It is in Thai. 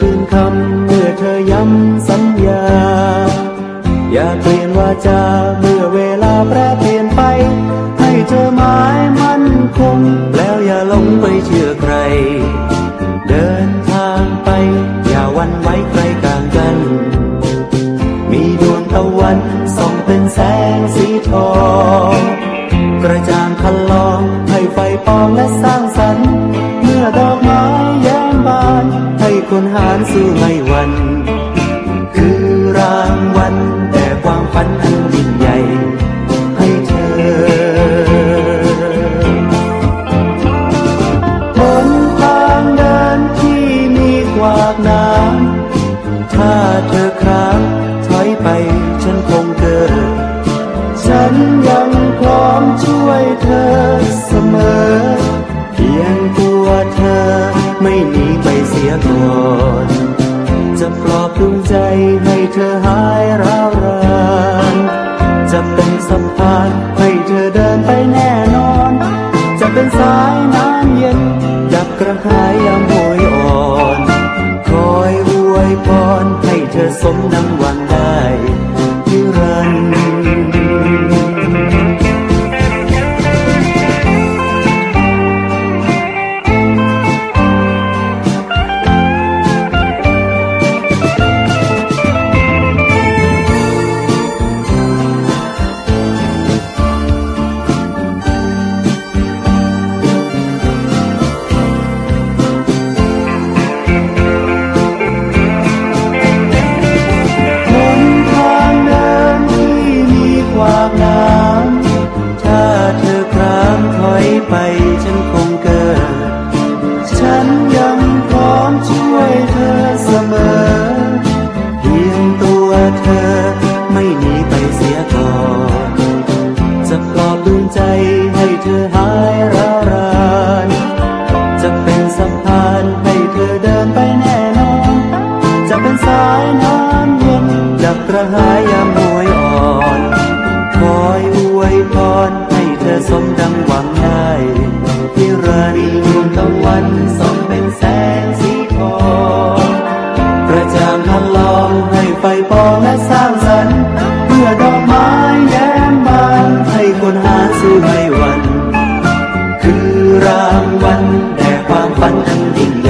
คืนคำเมื่อเธอย้ำสัญญา อย่าเปลี่ยนวาจาเมื่อเวลาแปรเปลี่ยนไป ให้เธอหมายมั่นคง แล้วอย่าหลงไปเชื่อใคร เดินทางไป อย่าวันไว้ใครกลางกัน มีดวงตะวันส่องเป็นแสงสีทอง กระจางคันลองให้ไฟปองและสร้าง คนหารสู้ไม่วัน คือรางวัลแต่ความฝันอันยิ่งใหญ่ให้เธอบนทางเดินที่มีกวากน้ำ เธอหายร้าวรานจะเป็นสะพานให้เธอเดินไปแน่นอน จะเป็นสายน้ำเย็นดับกระหายยามโหยอ่อน คอยอวยพรให้เธอสมดังหวัง กระหายยามหวยอ่อน คอยอวยพรให้เธอสมดังหวังได้ที่รานีดวงตะวันส่องเป็นแสงสีทองกระจางทันลองให้ไฟปองและสร้างสรรเพื่อดอกไม้แย้มบานให้คนหาซื้อให้วัน คือรางวัลแด่ความฝันอันยิ่งใหญ่